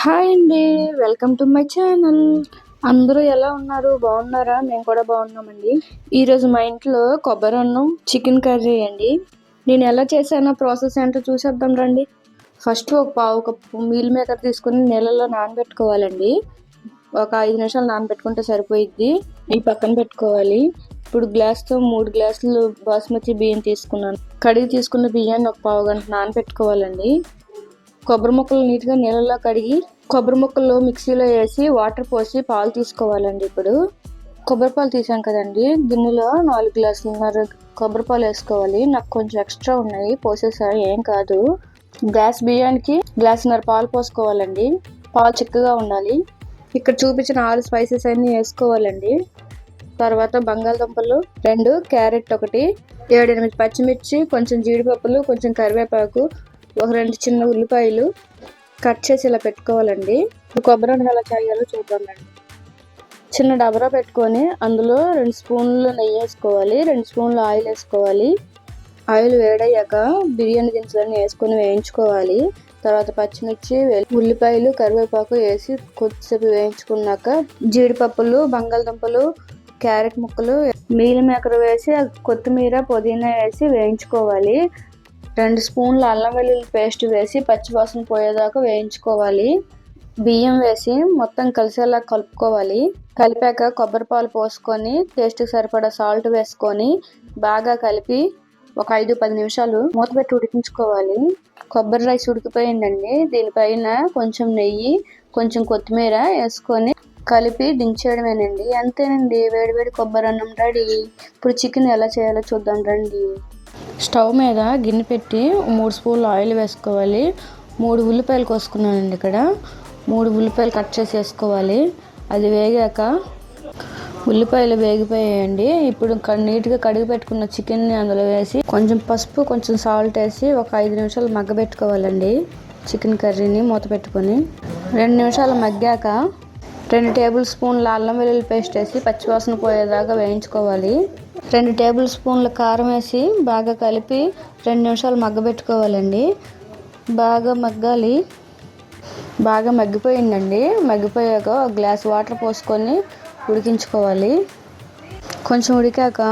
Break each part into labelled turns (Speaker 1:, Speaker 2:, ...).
Speaker 1: Hi అండి. Welcome to my channel. అందరూ ఎలా ఉన్నారు? బాగున్నారా? మేము కూడా బాగున్నామండి. ఈరోజు మా ఇంట్లో కొబ్బరి అన్నం చికెన్ కర్రీ అండి. నేను ఎలా చేశానో ప్రాసెస్ ఏంటో చూసేద్దాం రండి. ఫస్ట్ ఒక పావు కప్పు మీల్ మేకర్ తీసుకుని నీళ్ళలో నానబెట్టుకోవాలండి. ఒక ఐదు నిమిషాలు నానబెట్టుకుంటే సరిపోయిద్ది. ఈ పక్కన పెట్టుకోవాలి. ఇప్పుడు గ్లాస్తో మూడు గ్లాసులు బాస్మతి బియ్యం తీసుకున్నాను. కడిగి తీసుకున్న బియ్యాన్ని ఒక పావు గంట నానబెట్టుకోవాలండి. కొబ్బరి ముక్కలు నీట్గా నీళ్ళలో కడిగి కొబ్బరి ముక్కలు మిక్సీలో వేసి వాటర్ పోసి పాలు తీసుకోవాలండి ఇప్పుడు. కొబ్బరి పాలు తీసాం కదండి. గిన్నెలో నాలుగు గ్లాసులున్నర కొబ్బరి పాలు వేసుకోవాలి. నాకు కొంచెం ఎక్స్ట్రా ఉన్నాయి. పోసేసారు ఏం కాదు. గ్లాస్ బియ్యానికి గ్లాసున్నర పాలు పోసుకోవాలండి. పాలు చిక్కగా ఉండాలి. ఇక్కడ చూపించిన ఆరు స్పైసెస్ అన్నీ వేసుకోవాలండి. తర్వాత బంగాళదుంపలు రెండు క్యారెట్ ఒకటి ఏడెనిమిది పచ్చిమిర్చి కొంచెం జీడిపప్పులు కొంచెం కరివేపాకు ఒక రెండు చిన్న ఉల్లిపాయలు కట్ చేసి ఇలా పెట్టుకోవాలండి. కొబ్బరి అన్నం ఎలా చేయాలో చూద్దామండి చిన్న డబరా పెట్టుకొని అందులో రెండు స్పూన్లు నెయ్యి వేసుకోవాలి రెండు స్పూన్లు ఆయిల్ వేసుకోవాలి. ఆయిల్ వేడయ్యాక బిర్యానీ దినుసులన్నీ వేసుకొని వేయించుకోవాలి. తర్వాత పచ్చిమిర్చి ఉల్లిపాయలు కరివేపాకు వేసి కొద్దిసేపు వేయించుకున్నాక జీడిపప్పులు బంగాళదుంపలు క్యారెట్ ముక్కలు మీల్ మేకర్ వేసి కొత్తిమీర పుదీనా వేసి వేయించుకోవాలి. రెండు స్పూన్ల అల్లం వెల్లుల్లి పేస్ట్ వేసి పచ్చివాసన పోయేదాకా వేయించుకోవాలి. బియ్యం వేసి మొత్తం కలిసేలా కలుపుకోవాలి. కలిపాక కొబ్బరి పాలు పోసుకొని టేస్ట్కి సరిపడా సాల్ట్ వేసుకొని బాగా కలిపి ఒక ఐదు పది నిమిషాలు మూత పెట్టి ఉడికించుకోవాలి. కొబ్బరి రైస్ ఉడికిపోయిందండి. దీనిపైన కొంచెం నెయ్యి కొంచెం కొత్తిమీర వేసుకొని కలిపి దించేయడమేనండి అంతేనండి. వేడివేడి కొబ్బరి అన్నం రెడీ. ఇప్పుడు చికెన్ ఎలా చేయాలో చూద్దాం రండి. స్టవ్ మీద గిన్నె పెట్టి మూడు స్పూన్లు ఆయిల్ వేసుకోవాలి. మూడు ఉల్లిపాయలు కోసుకున్నానండి ఇక్కడ. మూడు ఉల్లిపాయలు కట్ చేసి వేసుకోవాలి. అది వేగాక ఉల్లిపాయలు వేగిపోయాయండి. ఇప్పుడు నీట్గా కడిగి పెట్టుకున్న చికెన్ని అందులో వేసి కొంచెం పసుపు కొంచెం సాల్ట్ వేసి ఒక ఐదు నిమిషాలు మగ్గబెట్టుకోవాలండి. చికెన్ కర్రీని మూత పెట్టుకొని రెండు నిమిషాలు మగ్గాక రెండు టేబుల్ స్పూన్ల అల్లం వెల్లుల్లి పేస్ట్ వేసి పచ్చివాసన పోయేదాకా వేయించుకోవాలి. రెండు టేబుల్ స్పూన్ల కారం వేసి బాగా కలిపి రెండు నిమిషాలు మగ్గబెట్టుకోవాలండి. బాగా మగ్గాలి. బాగా మగ్గిపోయిందండి. మగ్గిపోయాక ఒక గ్లాస్ వాటర్ పోసుకొని ఉడికించుకోవాలి. కొంచెం ఉడికాక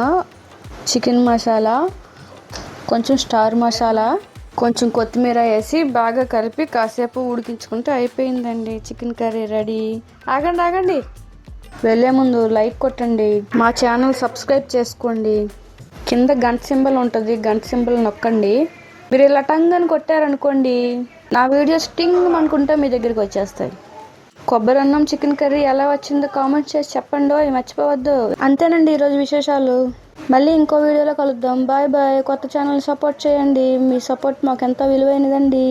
Speaker 1: చికెన్ మసాలా కొంచెం స్టార్ మసాలా కొంచెం కొత్తిమీర వేసి బాగా కలిపి కాసేపు ఉడికించుకుంటే అయిపోయిందండి. Chicken curry ready. ఆగండి ఆగండి. వెళ్ళే ముందు లైక్ కొట్టండి. మా ఛానల్ సబ్స్క్రైబ్ చేసుకోండి. కింద గంట సింబల్ ఉంటుంది గంట సింబల్ నొక్కండి. మీరు ఇలా టంగ్ అని కొట్టారనుకోండి నా వీడియోస్ టింగ్ అనుకుంటే మీ దగ్గరికి వచ్చేస్తాయి. కొబ్బరి అన్నం చికెన్ కర్రీ ఎలా వచ్చిందో కామెంట్ చేసి చెప్పండి మర్చిపోవద్దు. అంతేనండి ఈరోజు విశేషాలు. మళ్ళీ ఇంకో వీడియోలో కలుద్దాం. Bye bye. కొత్త ఛానల్ సపోర్ట్ చేయండి. మీ సపోర్ట్ మాకు ఎంతో విలువైనదండి.